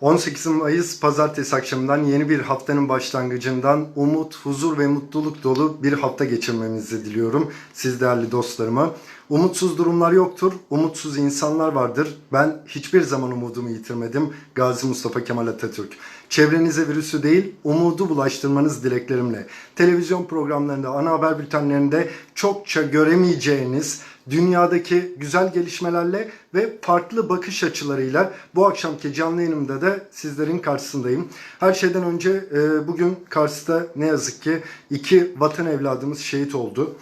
18 Mayıs pazartesi akşamından yeni bir haftanın başlangıcından umut, huzur ve mutluluk dolu bir hafta geçirmenizi diliyorum siz değerli dostlarıma. Umutsuz durumlar yoktur, umutsuz insanlar vardır. Ben hiçbir zaman umudumu yitirmedim. Gazi Mustafa Kemal Atatürk. Çevrenize virüsü değil, umudu bulaştırmanız dileklerimle. Televizyon programlarında, ana haber bültenlerinde çokça göremeyeceğiniz dünyadaki güzel gelişmelerle ve farklı bakış açılarıyla bu akşamki canlı yayınımda da sizlerin karşısındayım. Her şeyden önce e, bugün Kars'ta ne yazık ki iki vatan evladımız şehit oldu.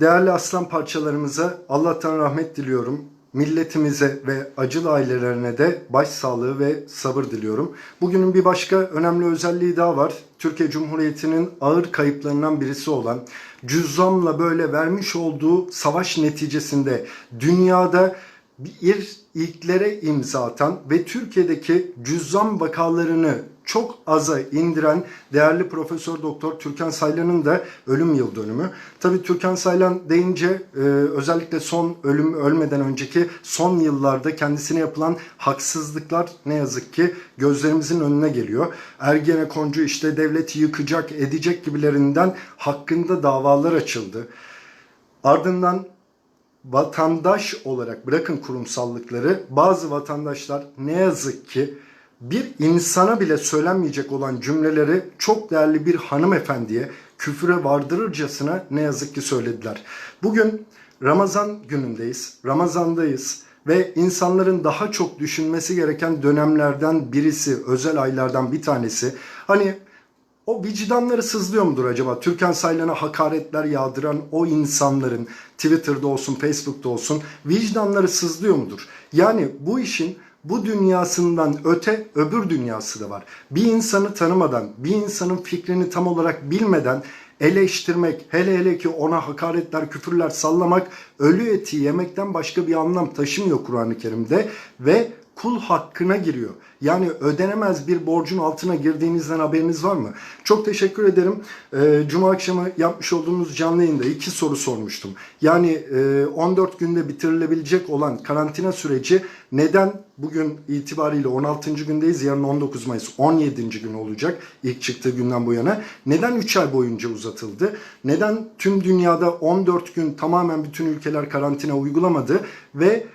Değerli aslan parçalarımıza Allah'tan rahmet diliyorum. Milletimize ve acılı ailelerine de başsağlığı ve sabır diliyorum. Bugünün bir başka önemli özelliği daha var. Türkiye Cumhuriyeti'nin ağır kayıplarından birisi olan cüzzamla böyle vermiş olduğu savaş neticesinde dünyada bir ilklere imza atan ve Türkiye'deki cüzzam vakalarını çok aza indiren değerli Profesör Doktor Türkan Saylan'ın da ölüm yıl dönümü. Tabii Türkan Saylan deyince e, özellikle son ölüm ölmeden önceki son yıllarda kendisine yapılan haksızlıklar ne yazık ki gözlerimizin önüne geliyor. Ergenekoncu işte devleti yıkacak, edecek gibilerinden hakkında davalar açıldı. Ardından vatandaş olarak bırakın kurumsallıkları bazı vatandaşlar ne yazık ki bir insana bile söylenmeyecek olan cümleleri çok değerli bir hanımefendiye küfüre vardırırcasına ne yazık ki söylediler. Bugün Ramazan günündeyiz. Ramazandayız ve insanların daha çok düşünmesi gereken dönemlerden birisi, özel aylardan bir tanesi. Hani o vicdanları sızlıyor mudur acaba? Türkan Saylan'a hakaretler yağdıran o insanların Twitter'da olsun, Facebook'ta olsun vicdanları sızlıyor mudur? Yani bu işin bu dünyasından öte öbür dünyası da var. Bir insanı tanımadan, bir insanın fikrini tam olarak bilmeden eleştirmek, hele hele ki ona hakaretler, küfürler sallamak ölü eti yemekten başka bir anlam taşımıyor Kur'an-ı Kerim'de ve kul hakkına giriyor. Yani ödenemez bir borcun altına girdiğinizden haberiniz var mı? Çok teşekkür ederim. Ee, Cuma akşamı yapmış olduğumuz canlı yayında iki soru sormuştum. Yani e, 14 günde bitirilebilecek olan karantina süreci neden bugün itibariyle 16. gündeyiz, yarın 19 Mayıs 17. gün olacak ilk çıktığı günden bu yana. Neden 3 ay boyunca uzatıldı? Neden tüm dünyada 14 gün tamamen bütün ülkeler karantina uygulamadı ve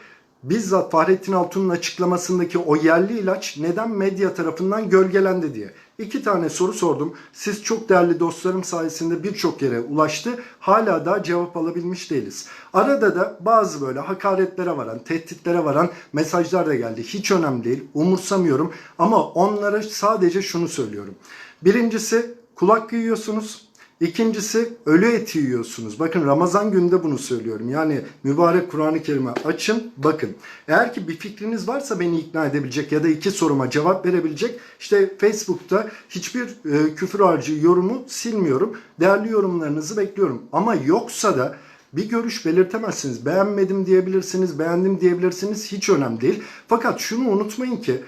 bizzat Fahrettin Altun'un açıklamasındaki o yerli ilaç neden medya tarafından gölgelendi diye. İki tane soru sordum. Siz çok değerli dostlarım sayesinde birçok yere ulaştı. Hala da cevap alabilmiş değiliz. Arada da bazı böyle hakaretlere varan, tehditlere varan mesajlar da geldi. Hiç önemli değil, umursamıyorum. Ama onlara sadece şunu söylüyorum. Birincisi kulak yiyorsunuz. İkincisi ölü eti yiyorsunuz. Bakın Ramazan günde bunu söylüyorum. Yani mübarek Kur'an-ı Kerim'e açın bakın. Eğer ki bir fikriniz varsa beni ikna edebilecek ya da iki soruma cevap verebilecek işte Facebook'ta hiçbir e, küfür harcı yorumu silmiyorum. Değerli yorumlarınızı bekliyorum. Ama yoksa da bir görüş belirtemezsiniz. Beğenmedim diyebilirsiniz, beğendim diyebilirsiniz. Hiç önemli değil. Fakat şunu unutmayın ki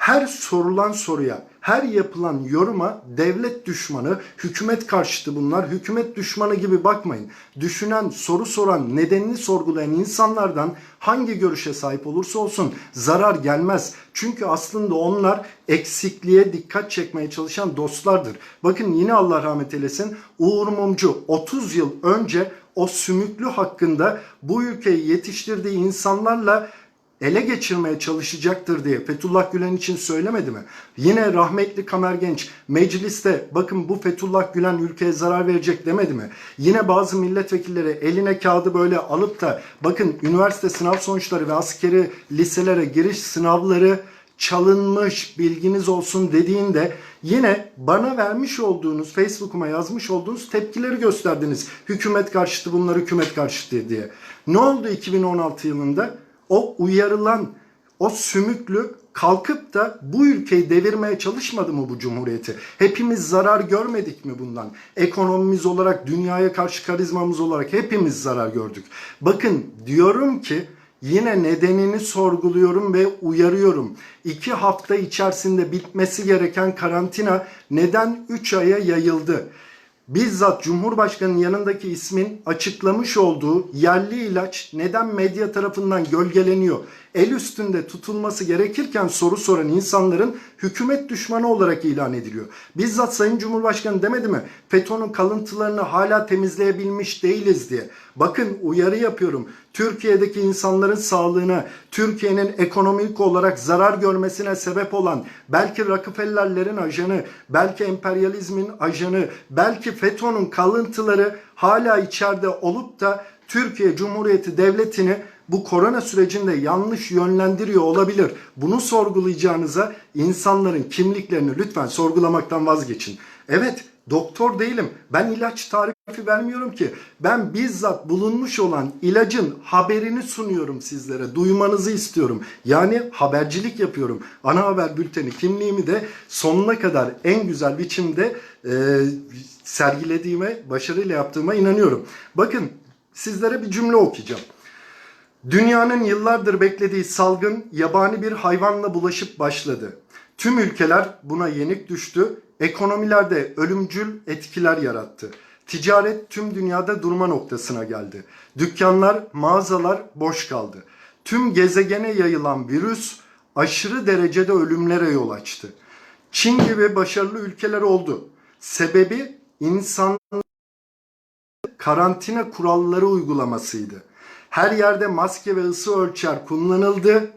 her sorulan soruya, her yapılan yoruma devlet düşmanı, hükümet karşıtı bunlar, hükümet düşmanı gibi bakmayın. Düşünen, soru soran, nedenini sorgulayan insanlardan hangi görüşe sahip olursa olsun zarar gelmez. Çünkü aslında onlar eksikliğe dikkat çekmeye çalışan dostlardır. Bakın yine Allah rahmet eylesin Uğur Mumcu 30 yıl önce o sümüklü hakkında bu ülkeyi yetiştirdiği insanlarla ele geçirmeye çalışacaktır diye Fethullah Gülen için söylemedi mi? Yine rahmetli Kamer Genç mecliste bakın bu Fethullah Gülen ülkeye zarar verecek demedi mi? Yine bazı milletvekilleri eline kağıdı böyle alıp da bakın üniversite sınav sonuçları ve askeri liselere giriş sınavları çalınmış bilginiz olsun dediğinde yine bana vermiş olduğunuz Facebook'uma yazmış olduğunuz tepkileri gösterdiniz. Hükümet karşıtı bunlar hükümet karşıtı diye. Ne oldu 2016 yılında? O uyarılan o sümüklü kalkıp da bu ülkeyi devirmeye çalışmadı mı bu cumhuriyeti? Hepimiz zarar görmedik mi bundan? Ekonomimiz olarak, dünyaya karşı karizmamız olarak hepimiz zarar gördük. Bakın diyorum ki yine nedenini sorguluyorum ve uyarıyorum. İki hafta içerisinde bitmesi gereken karantina neden 3 aya yayıldı? Bizzat Cumhurbaşkanı'nın yanındaki ismin açıklamış olduğu yerli ilaç neden medya tarafından gölgeleniyor? El üstünde tutulması gerekirken soru soran insanların hükümet düşmanı olarak ilan ediliyor. Bizzat Sayın Cumhurbaşkanı demedi mi? FETÖ'nün kalıntılarını hala temizleyebilmiş değiliz diye. Bakın uyarı yapıyorum. Türkiye'deki insanların sağlığına, Türkiye'nin ekonomik olarak zarar görmesine sebep olan belki Rockefeller'lerin ajanı, belki emperyalizmin ajanı, belki FETÖ'nün kalıntıları hala içeride olup da Türkiye Cumhuriyeti Devleti'ni bu korona sürecinde yanlış yönlendiriyor olabilir. Bunu sorgulayacağınıza insanların kimliklerini lütfen sorgulamaktan vazgeçin. Evet doktor değilim. Ben ilaç tarifi vermiyorum ki. Ben bizzat bulunmuş olan ilacın haberini sunuyorum sizlere. Duymanızı istiyorum. Yani habercilik yapıyorum. Ana haber bülteni kimliğimi de sonuna kadar en güzel biçimde e, sergilediğime, başarıyla yaptığıma inanıyorum. Bakın sizlere bir cümle okuyacağım. Dünyanın yıllardır beklediği salgın yabani bir hayvanla bulaşıp başladı. Tüm ülkeler buna yenik düştü. Ekonomilerde ölümcül etkiler yarattı. Ticaret tüm dünyada durma noktasına geldi. Dükkanlar, mağazalar boş kaldı. Tüm gezegene yayılan virüs aşırı derecede ölümlere yol açtı. Çin gibi başarılı ülkeler oldu. Sebebi insan karantina kuralları uygulamasıydı. Her yerde maske ve ısı ölçer kullanıldı.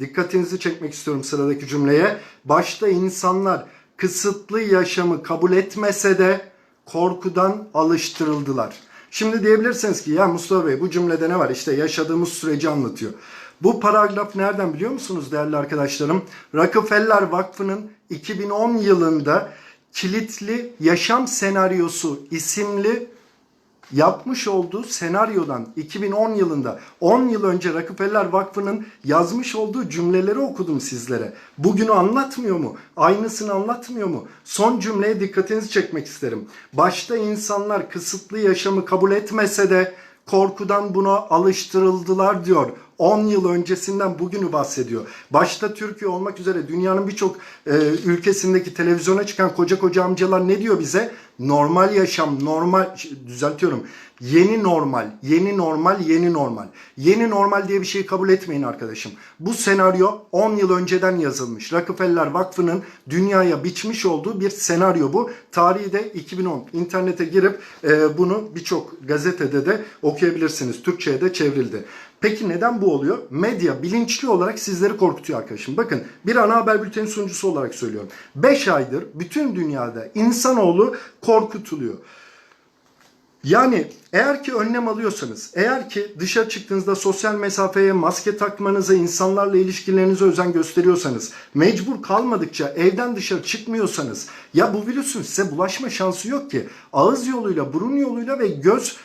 Dikkatinizi çekmek istiyorum sıradaki cümleye. Başta insanlar kısıtlı yaşamı kabul etmese de korkudan alıştırıldılar. Şimdi diyebilirsiniz ki ya Mustafa Bey bu cümlede ne var? İşte yaşadığımız süreci anlatıyor. Bu paragraf nereden biliyor musunuz değerli arkadaşlarım? Rockefeller Vakfı'nın 2010 yılında Kilitli Yaşam Senaryosu isimli yapmış olduğu senaryodan 2010 yılında 10 yıl önce Rockefeller Vakfı'nın yazmış olduğu cümleleri okudum sizlere. Bugünü anlatmıyor mu? Aynısını anlatmıyor mu? Son cümleye dikkatinizi çekmek isterim. Başta insanlar kısıtlı yaşamı kabul etmese de korkudan buna alıştırıldılar diyor. 10 yıl öncesinden bugünü bahsediyor. Başta Türkiye olmak üzere dünyanın birçok e, ülkesindeki televizyona çıkan koca koca amcalar ne diyor bize? Normal yaşam, normal düzeltiyorum. Yeni normal, yeni normal, yeni normal. Yeni normal diye bir şeyi kabul etmeyin arkadaşım. Bu senaryo 10 yıl önceden yazılmış. Rockefeller Vakfı'nın dünyaya biçmiş olduğu bir senaryo bu. Tarihi de 2010. İnternete girip e, bunu birçok gazetede de okuyabilirsiniz. Türkçe'ye de çevrildi. Peki neden bu oluyor? Medya bilinçli olarak sizleri korkutuyor arkadaşım. Bakın bir ana haber bülteni sunucusu olarak söylüyorum. 5 aydır bütün dünyada insanoğlu korkutuluyor. Yani eğer ki önlem alıyorsanız, eğer ki dışarı çıktığınızda sosyal mesafeye, maske takmanıza, insanlarla ilişkilerinize özen gösteriyorsanız, mecbur kalmadıkça evden dışarı çıkmıyorsanız, ya bu virüsün size bulaşma şansı yok ki. Ağız yoluyla, burun yoluyla ve göz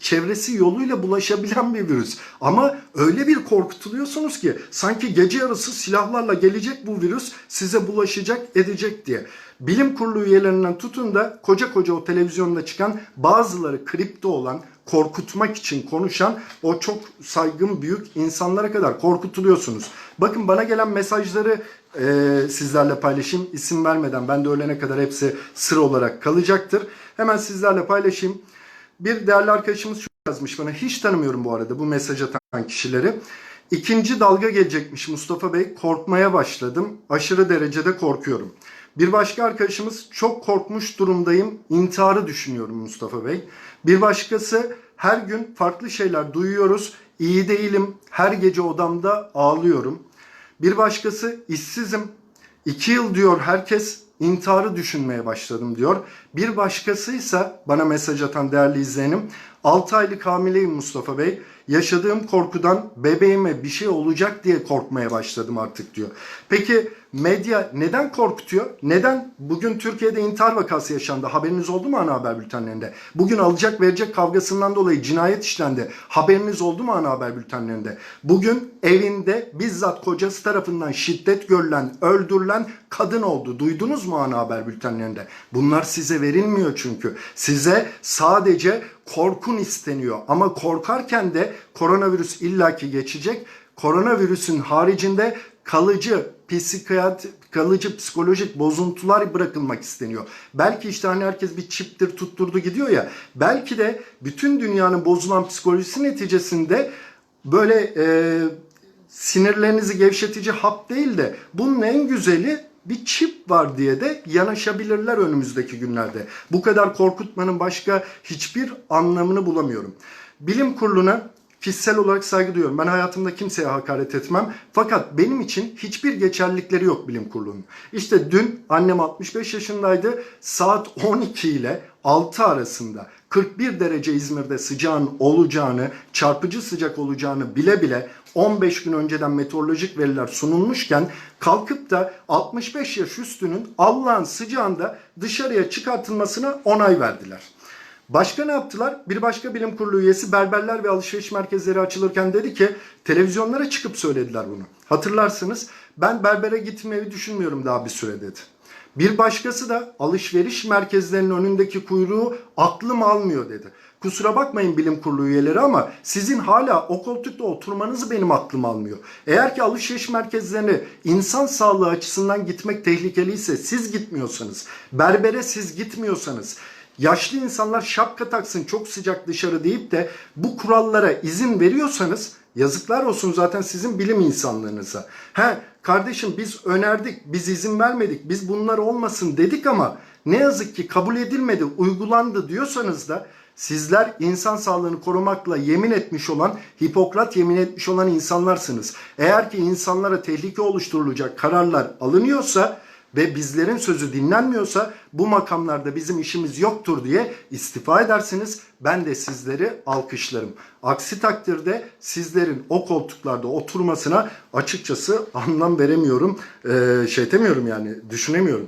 çevresi yoluyla bulaşabilen bir virüs. Ama öyle bir korkutuluyorsunuz ki sanki gece yarısı silahlarla gelecek bu virüs size bulaşacak edecek diye. Bilim kurulu üyelerinden tutun da koca koca o televizyonda çıkan bazıları kripto olan korkutmak için konuşan o çok saygın büyük insanlara kadar korkutuluyorsunuz. Bakın bana gelen mesajları e, sizlerle paylaşayım. İsim vermeden ben de ölene kadar hepsi sır olarak kalacaktır. Hemen sizlerle paylaşayım. Bir değerli arkadaşımız şu yazmış bana. Hiç tanımıyorum bu arada bu mesaj atan kişileri. İkinci dalga gelecekmiş Mustafa Bey. Korkmaya başladım. Aşırı derecede korkuyorum. Bir başka arkadaşımız çok korkmuş durumdayım. İntiharı düşünüyorum Mustafa Bey. Bir başkası her gün farklı şeyler duyuyoruz. İyi değilim. Her gece odamda ağlıyorum. Bir başkası işsizim. İki yıl diyor herkes intiharı düşünmeye başladım diyor. Bir başkasıysa bana mesaj atan değerli izleyenim 6 aylık hamileyim Mustafa Bey. Yaşadığım korkudan bebeğime bir şey olacak diye korkmaya başladım artık diyor. Peki medya neden korkutuyor? Neden bugün Türkiye'de intihar vakası yaşandı? Haberiniz oldu mu ana haber bültenlerinde? Bugün alacak verecek kavgasından dolayı cinayet işlendi. Haberiniz oldu mu ana haber bültenlerinde? Bugün evinde bizzat kocası tarafından şiddet görülen, öldürülen kadın oldu. Duydunuz mu ana haber bültenlerinde? Bunlar size verilmiyor çünkü. Size sadece korkun isteniyor. Ama korkarken de koronavirüs illaki geçecek. Koronavirüsün haricinde kalıcı psikiyat kalıcı psikolojik bozuntular bırakılmak isteniyor. Belki işte hani herkes bir çiptir tutturdu gidiyor ya. Belki de bütün dünyanın bozulan psikolojisi neticesinde böyle e, sinirlerinizi gevşetici hap değil de bunun en güzeli bir çip var diye de yanaşabilirler önümüzdeki günlerde. Bu kadar korkutmanın başka hiçbir anlamını bulamıyorum. Bilim kuruluna kişisel olarak saygı duyuyorum. Ben hayatımda kimseye hakaret etmem. Fakat benim için hiçbir geçerlilikleri yok bilim kurulunun. İşte dün annem 65 yaşındaydı. Saat 12 ile 6 arasında 41 derece İzmir'de sıcağın olacağını, çarpıcı sıcak olacağını bile bile 15 gün önceden meteorolojik veriler sunulmuşken kalkıp da 65 yaş üstünün Allah'ın sıcağında dışarıya çıkartılmasına onay verdiler. Başka ne yaptılar? Bir başka bilim kurulu üyesi berberler ve alışveriş merkezleri açılırken dedi ki televizyonlara çıkıp söylediler bunu. Hatırlarsınız ben berbere gitmeyi düşünmüyorum daha bir süre dedi. Bir başkası da alışveriş merkezlerinin önündeki kuyruğu aklım almıyor dedi. Kusura bakmayın bilim kurulu üyeleri ama sizin hala o koltukta oturmanızı benim aklım almıyor. Eğer ki alışveriş merkezlerine insan sağlığı açısından gitmek tehlikeliyse siz gitmiyorsanız, berbere siz gitmiyorsanız, yaşlı insanlar şapka taksın çok sıcak dışarı deyip de bu kurallara izin veriyorsanız yazıklar olsun zaten sizin bilim insanlarınıza. He kardeşim biz önerdik, biz izin vermedik, biz bunlar olmasın dedik ama ne yazık ki kabul edilmedi, uygulandı diyorsanız da Sizler insan sağlığını korumakla yemin etmiş olan, Hipokrat yemin etmiş olan insanlarsınız. Eğer ki insanlara tehlike oluşturulacak kararlar alınıyorsa ve bizlerin sözü dinlenmiyorsa bu makamlarda bizim işimiz yoktur diye istifa edersiniz. Ben de sizleri alkışlarım. Aksi takdirde sizlerin o koltuklarda oturmasına açıkçası anlam veremiyorum. Ee, şey demiyorum yani düşünemiyorum.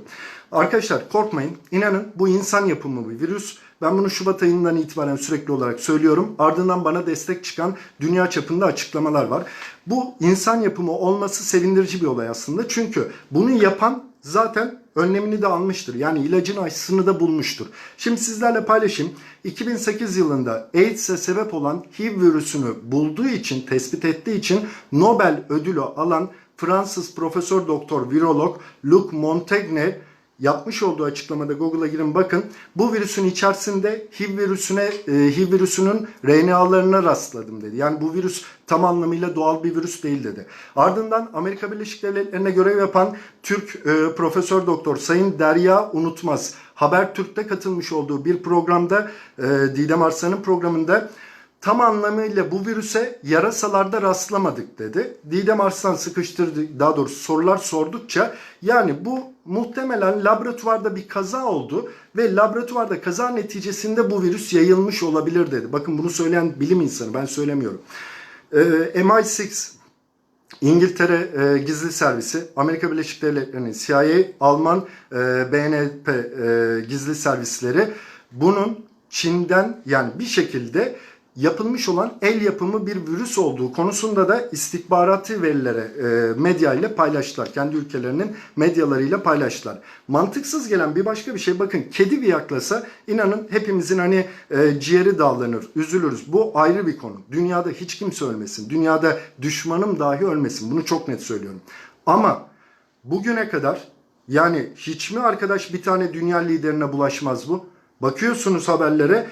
Arkadaşlar korkmayın. İnanın bu insan yapımı bir virüs. Ben bunu Şubat ayından itibaren sürekli olarak söylüyorum. Ardından bana destek çıkan dünya çapında açıklamalar var. Bu insan yapımı olması sevindirici bir olay aslında. Çünkü bunu yapan zaten önlemini de almıştır. Yani ilacın aşısını da bulmuştur. Şimdi sizlerle paylaşayım. 2008 yılında AIDS'e sebep olan HIV virüsünü bulduğu için, tespit ettiği için Nobel ödülü alan Fransız Profesör Doktor Virolog Luc Montagnier yapmış olduğu açıklamada Google'a girin bakın. Bu virüsün içerisinde HIV virüsüne e, HIV virüsünün RNA'larına rastladım dedi. Yani bu virüs tam anlamıyla doğal bir virüs değil dedi. Ardından Amerika Birleşik Devletleri'ne görev yapan Türk e, Profesör Doktor Sayın Derya Unutmaz Habertürk'te katılmış olduğu bir programda e, Didem Arslan'ın programında tam anlamıyla bu virüse yarasalarda rastlamadık dedi. Didem Arslan sıkıştırdı daha doğrusu sorular sordukça yani bu muhtemelen laboratuvarda bir kaza oldu ve laboratuvarda kaza neticesinde bu virüs yayılmış olabilir dedi. Bakın bunu söyleyen bilim insanı ben söylemiyorum. Ee, MI6 İngiltere e, gizli servisi, Amerika Birleşik Devletleri'nin CIA, Alman e, BNP e, gizli servisleri bunun Çin'den yani bir şekilde yapılmış olan el yapımı bir virüs olduğu konusunda da istihbaratı verilere e, medya ile paylaştılar. Kendi ülkelerinin medyalarıyla paylaştılar. Mantıksız gelen bir başka bir şey bakın kedi bir yaklasa inanın hepimizin hani e, ciğeri dağlanır, üzülürüz. Bu ayrı bir konu. Dünyada hiç kimse ölmesin. Dünyada düşmanım dahi ölmesin. Bunu çok net söylüyorum. Ama bugüne kadar yani hiç mi arkadaş bir tane dünya liderine bulaşmaz bu? Bakıyorsunuz haberlere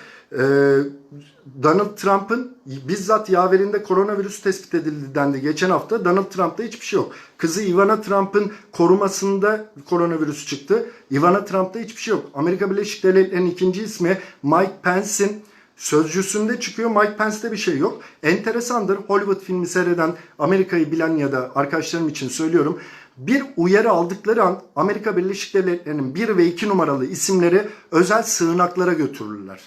Donald Trump'ın bizzat yaverinde koronavirüs tespit edildi dendi geçen hafta. Donald Trump'ta hiçbir şey yok. Kızı Ivana Trump'ın korumasında koronavirüs çıktı. Ivana Trump'ta hiçbir şey yok. Amerika Birleşik Devletleri'nin ikinci ismi Mike Pence'in sözcüsünde çıkıyor. Mike Pence'te bir şey yok. Enteresandır. Hollywood filmi seyreden Amerika'yı bilen ya da arkadaşlarım için söylüyorum. Bir uyarı aldıkları an Amerika Birleşik Devletleri'nin 1 ve 2 numaralı isimleri özel sığınaklara götürürler.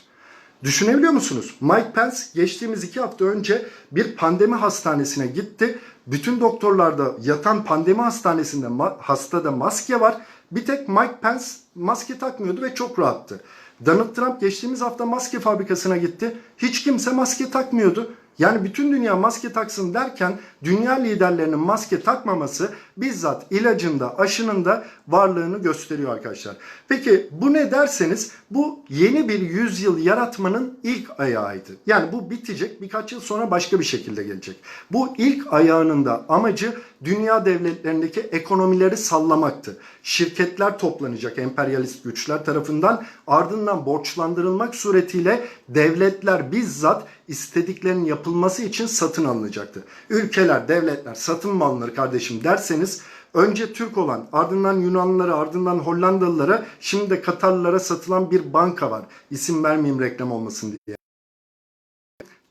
Düşünebiliyor musunuz? Mike Pence geçtiğimiz iki hafta önce bir pandemi hastanesine gitti. Bütün doktorlarda yatan pandemi hastanesinde hastada maske var. Bir tek Mike Pence maske takmıyordu ve çok rahattı. Donald Trump geçtiğimiz hafta maske fabrikasına gitti. Hiç kimse maske takmıyordu. Yani bütün dünya maske taksın derken dünya liderlerinin maske takmaması bizzat ilacında, aşının varlığını gösteriyor arkadaşlar. Peki bu ne derseniz bu yeni bir yüzyıl yaratmanın ilk ayağıydı. Yani bu bitecek birkaç yıl sonra başka bir şekilde gelecek. Bu ilk ayağının da amacı dünya devletlerindeki ekonomileri sallamaktı. Şirketler toplanacak emperyalist güçler tarafından ardından borçlandırılmak suretiyle devletler bizzat istediklerinin yapılması için satın alınacaktı. Ülkeler, devletler satın mı alınır kardeşim derseniz önce Türk olan ardından Yunanlılara ardından Hollandalılara şimdi de Katarlılara satılan bir banka var. İsim vermeyeyim reklam olmasın diye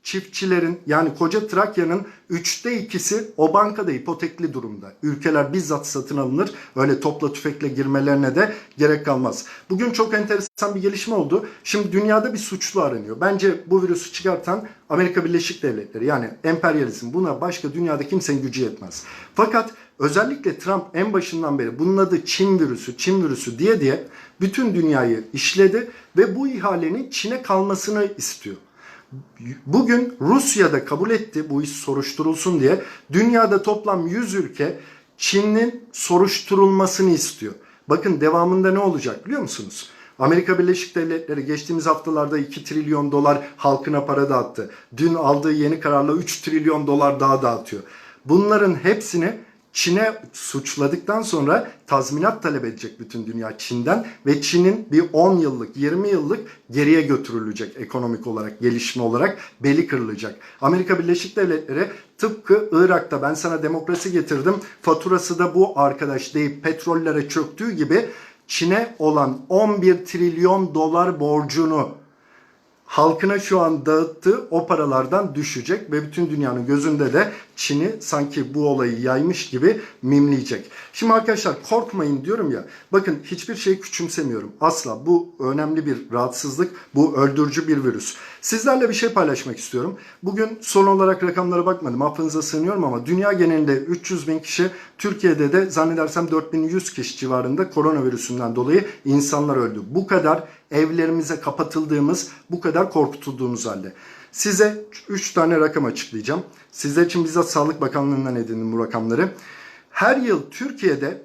çiftçilerin yani koca Trakya'nın üçte ikisi o bankada ipotekli durumda. Ülkeler bizzat satın alınır. Öyle topla tüfekle girmelerine de gerek kalmaz. Bugün çok enteresan bir gelişme oldu. Şimdi dünyada bir suçlu aranıyor. Bence bu virüsü çıkartan Amerika Birleşik Devletleri yani emperyalizm buna başka dünyada kimsenin gücü yetmez. Fakat özellikle Trump en başından beri bunun adı Çin virüsü, Çin virüsü diye diye bütün dünyayı işledi ve bu ihalenin Çin'e kalmasını istiyor. Bugün Rusya'da kabul etti bu iş soruşturulsun diye. Dünyada toplam 100 ülke Çin'in soruşturulmasını istiyor. Bakın devamında ne olacak biliyor musunuz? Amerika Birleşik Devletleri geçtiğimiz haftalarda 2 trilyon dolar halkına para dağıttı. Dün aldığı yeni kararla 3 trilyon dolar daha dağıtıyor. Bunların hepsini Çin'e suçladıktan sonra tazminat talep edecek bütün dünya Çin'den ve Çin'in bir 10 yıllık 20 yıllık geriye götürülecek ekonomik olarak gelişme olarak beli kırılacak. Amerika Birleşik Devletleri tıpkı Irak'ta ben sana demokrasi getirdim faturası da bu arkadaş deyip petrollere çöktüğü gibi Çin'e olan 11 trilyon dolar borcunu halkına şu an dağıttığı o paralardan düşecek ve bütün dünyanın gözünde de Çin'i sanki bu olayı yaymış gibi mimleyecek. Şimdi arkadaşlar korkmayın diyorum ya. Bakın hiçbir şeyi küçümsemiyorum. Asla bu önemli bir rahatsızlık. Bu öldürücü bir virüs. Sizlerle bir şey paylaşmak istiyorum. Bugün son olarak rakamlara bakmadım. Affınıza sığınıyorum ama dünya genelinde 300 bin kişi, Türkiye'de de zannedersem 4100 kişi civarında koronavirüsünden dolayı insanlar öldü. Bu kadar evlerimize kapatıldığımız, bu kadar korkutulduğumuz halde. Size 3 tane rakam açıklayacağım. Sizler için bizzat Sağlık Bakanlığı'ndan edindim bu rakamları. Her yıl Türkiye'de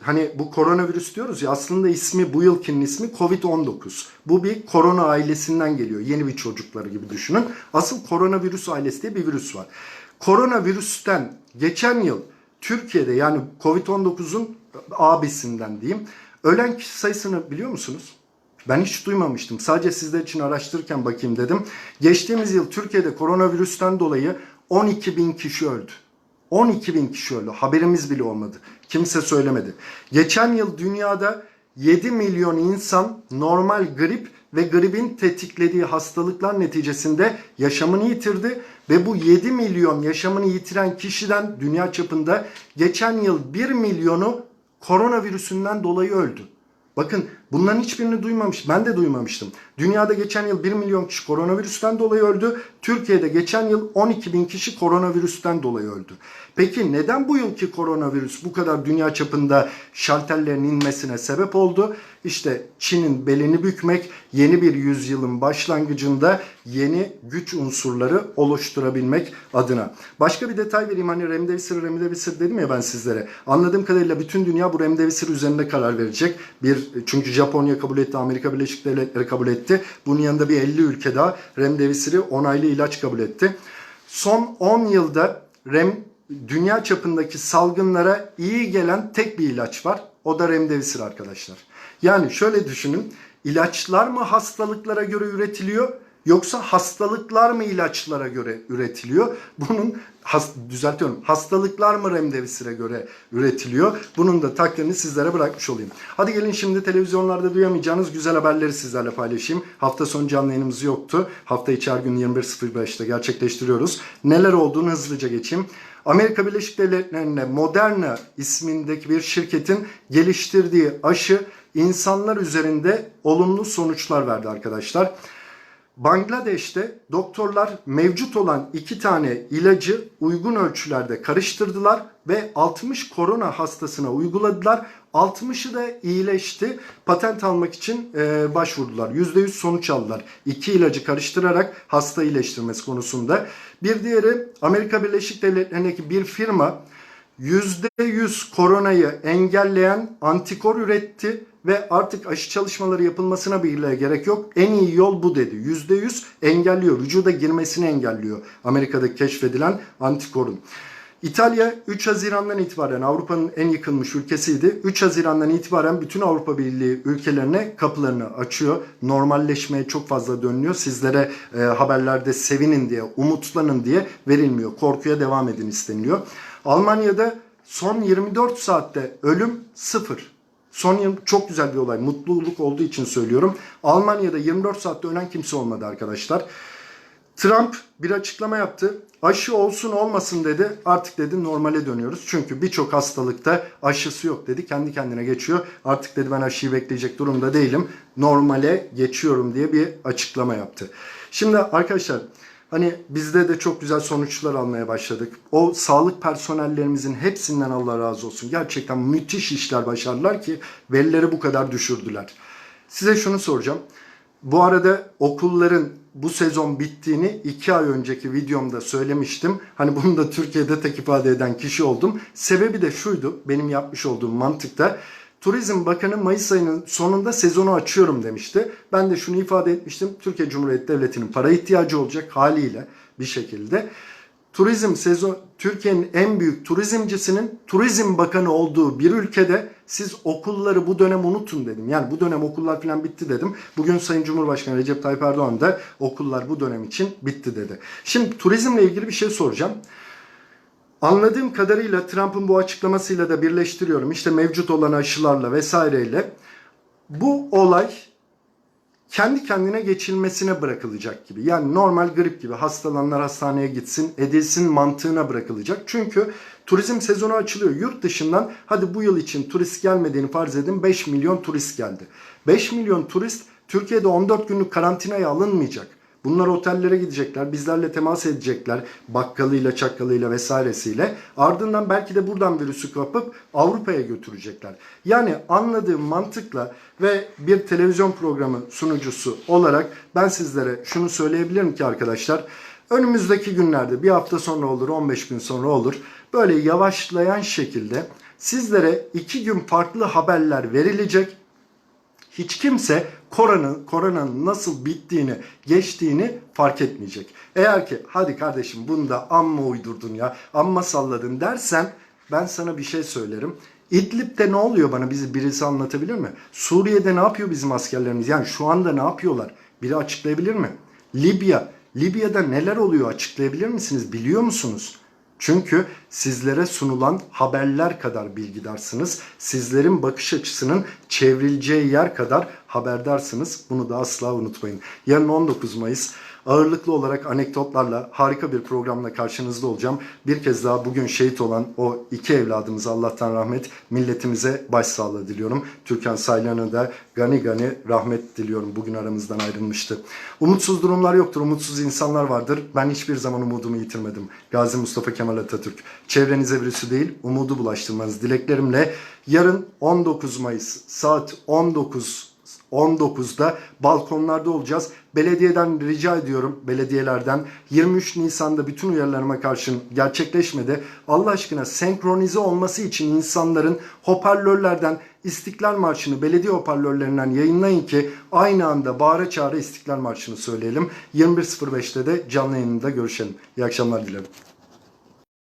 hani bu koronavirüs diyoruz ya aslında ismi bu yılkinin ismi Covid-19. Bu bir korona ailesinden geliyor. Yeni bir çocukları gibi düşünün. Asıl koronavirüs ailesi diye bir virüs var. Koronavirüsten geçen yıl Türkiye'de yani Covid-19'un abisinden diyeyim ölen kişi sayısını biliyor musunuz? Ben hiç duymamıştım. Sadece sizler için araştırırken bakayım dedim. Geçtiğimiz yıl Türkiye'de koronavirüsten dolayı 12 bin kişi öldü. 12 bin kişi öldü. Haberimiz bile olmadı. Kimse söylemedi. Geçen yıl dünyada 7 milyon insan normal grip ve gripin tetiklediği hastalıklar neticesinde yaşamını yitirdi ve bu 7 milyon yaşamını yitiren kişiden dünya çapında geçen yıl 1 milyonu koronavirüsünden dolayı öldü. Bakın bunların hiçbirini duymamış. Ben de duymamıştım. Dünyada geçen yıl 1 milyon kişi koronavirüsten dolayı öldü. Türkiye'de geçen yıl 12 bin kişi koronavirüsten dolayı öldü. Peki neden bu yılki koronavirüs bu kadar dünya çapında şalterlerin inmesine sebep oldu? İşte Çin'in belini bükmek, yeni bir yüzyılın başlangıcında yeni güç unsurları oluşturabilmek adına. Başka bir detay vereyim hani remdesivir remdesivir dedim ya ben sizlere. Anladığım kadarıyla bütün dünya bu remdesivir üzerinde karar verecek. Bir çünkü Japonya kabul etti, Amerika Birleşik Devletleri kabul etti. Bunun yanında bir 50 ülke daha remdesivir'i onaylı ilaç kabul etti. Son 10 yılda rem dünya çapındaki salgınlara iyi gelen tek bir ilaç var. O da remdesivir arkadaşlar. Yani şöyle düşünün. İlaçlar mı hastalıklara göre üretiliyor yoksa hastalıklar mı ilaçlara göre üretiliyor? Bunun has, düzeltiyorum. Hastalıklar mı remdevisire göre üretiliyor? Bunun da takdirini sizlere bırakmış olayım. Hadi gelin şimdi televizyonlarda duyamayacağınız güzel haberleri sizlerle paylaşayım. Hafta sonu canlı yayınımız yoktu. Hafta içi her gün 21.05'te gerçekleştiriyoruz. Neler olduğunu hızlıca geçeyim. Amerika Birleşik Devletleri'nde Moderna ismindeki bir şirketin geliştirdiği aşı insanlar üzerinde olumlu sonuçlar verdi arkadaşlar. Bangladeş'te doktorlar mevcut olan iki tane ilacı uygun ölçülerde karıştırdılar ve 60 korona hastasına uyguladılar. 60'ı da iyileşti. Patent almak için e, başvurdular. %100 sonuç aldılar. İki ilacı karıştırarak hasta iyileştirmesi konusunda. Bir diğeri Amerika Birleşik Devletleri'ndeki bir firma %100 koronayı engelleyen antikor üretti ve artık aşı çalışmaları yapılmasına bile gerek yok. En iyi yol bu dedi. %100 engelliyor. Vücuda girmesini engelliyor. Amerika'da keşfedilen antikorun. İtalya 3 Haziran'dan itibaren Avrupa'nın en yıkılmış ülkesiydi. 3 Haziran'dan itibaren bütün Avrupa Birliği ülkelerine kapılarını açıyor. Normalleşmeye çok fazla dönülüyor. Sizlere e, haberlerde sevinin diye, umutlanın diye verilmiyor. Korkuya devam edin isteniliyor. Almanya'da son 24 saatte ölüm sıfır. Son yıl çok güzel bir olay. Mutluluk olduğu için söylüyorum. Almanya'da 24 saatte ölen kimse olmadı arkadaşlar. Trump bir açıklama yaptı. Aşı olsun olmasın dedi. Artık dedi normale dönüyoruz. Çünkü birçok hastalıkta aşısı yok dedi. Kendi kendine geçiyor. Artık dedi ben aşıyı bekleyecek durumda değilim. Normale geçiyorum diye bir açıklama yaptı. Şimdi arkadaşlar hani bizde de çok güzel sonuçlar almaya başladık. O sağlık personellerimizin hepsinden Allah razı olsun. Gerçekten müthiş işler başardılar ki verileri bu kadar düşürdüler. Size şunu soracağım. Bu arada okulların bu sezon bittiğini iki ay önceki videomda söylemiştim. Hani bunu da Türkiye'de tek ifade eden kişi oldum. Sebebi de şuydu benim yapmış olduğum mantıkta. Turizm Bakanı Mayıs ayının sonunda sezonu açıyorum demişti. Ben de şunu ifade etmiştim. Türkiye Cumhuriyeti Devleti'nin para ihtiyacı olacak haliyle bir şekilde. Turizm sezon Türkiye'nin en büyük turizmcisinin turizm bakanı olduğu bir ülkede siz okulları bu dönem unutun dedim. Yani bu dönem okullar falan bitti dedim. Bugün Sayın Cumhurbaşkanı Recep Tayyip Erdoğan da okullar bu dönem için bitti dedi. Şimdi turizmle ilgili bir şey soracağım. Anladığım kadarıyla Trump'ın bu açıklamasıyla da birleştiriyorum. İşte mevcut olan aşılarla vesaireyle bu olay kendi kendine geçilmesine bırakılacak gibi. Yani normal grip gibi hastalananlar hastaneye gitsin, edilsin mantığına bırakılacak. Çünkü turizm sezonu açılıyor. Yurt dışından hadi bu yıl için turist gelmediğini farz edin 5 milyon turist geldi. 5 milyon turist Türkiye'de 14 günlük karantinaya alınmayacak. Bunlar otellere gidecekler, bizlerle temas edecekler, bakkalıyla, çakkalıyla vesairesiyle. Ardından belki de buradan virüsü kapıp Avrupa'ya götürecekler. Yani anladığım mantıkla ve bir televizyon programı sunucusu olarak ben sizlere şunu söyleyebilirim ki arkadaşlar. Önümüzdeki günlerde bir hafta sonra olur, 15 gün sonra olur. Böyle yavaşlayan şekilde sizlere iki gün farklı haberler verilecek hiç kimse koronanın, koronanın nasıl bittiğini, geçtiğini fark etmeyecek. Eğer ki hadi kardeşim bunu da amma uydurdun ya, amma salladın dersen ben sana bir şey söylerim. İdlib'de ne oluyor bana bizi birisi anlatabilir mi? Suriye'de ne yapıyor bizim askerlerimiz? Yani şu anda ne yapıyorlar? Biri açıklayabilir mi? Libya, Libya'da neler oluyor açıklayabilir misiniz? Biliyor musunuz? Çünkü sizlere sunulan haberler kadar bilgidarsınız. Sizlerin bakış açısının çevrileceği yer kadar haberdarsınız. Bunu da asla unutmayın. Yarın 19 Mayıs ağırlıklı olarak anekdotlarla harika bir programla karşınızda olacağım. Bir kez daha bugün şehit olan o iki evladımıza Allah'tan rahmet, milletimize başsağlığı diliyorum. Türkan Saylan'a da gani gani rahmet diliyorum. Bugün aramızdan ayrılmıştı. Umutsuz durumlar yoktur, umutsuz insanlar vardır. Ben hiçbir zaman umudumu yitirmedim. Gazi Mustafa Kemal Atatürk. Çevrenize virüsü değil, umudu bulaştırmanız dileklerimle yarın 19 Mayıs saat 19 19'da balkonlarda olacağız. Belediyeden rica ediyorum belediyelerden 23 Nisan'da bütün uyarılarıma karşın gerçekleşmedi. Allah aşkına senkronize olması için insanların hoparlörlerden İstiklal Marşı'nı belediye hoparlörlerinden yayınlayın ki aynı anda bağıra çağıra İstiklal Marşı'nı söyleyelim. 21.05'te de canlı yayında görüşelim. İyi akşamlar dilerim.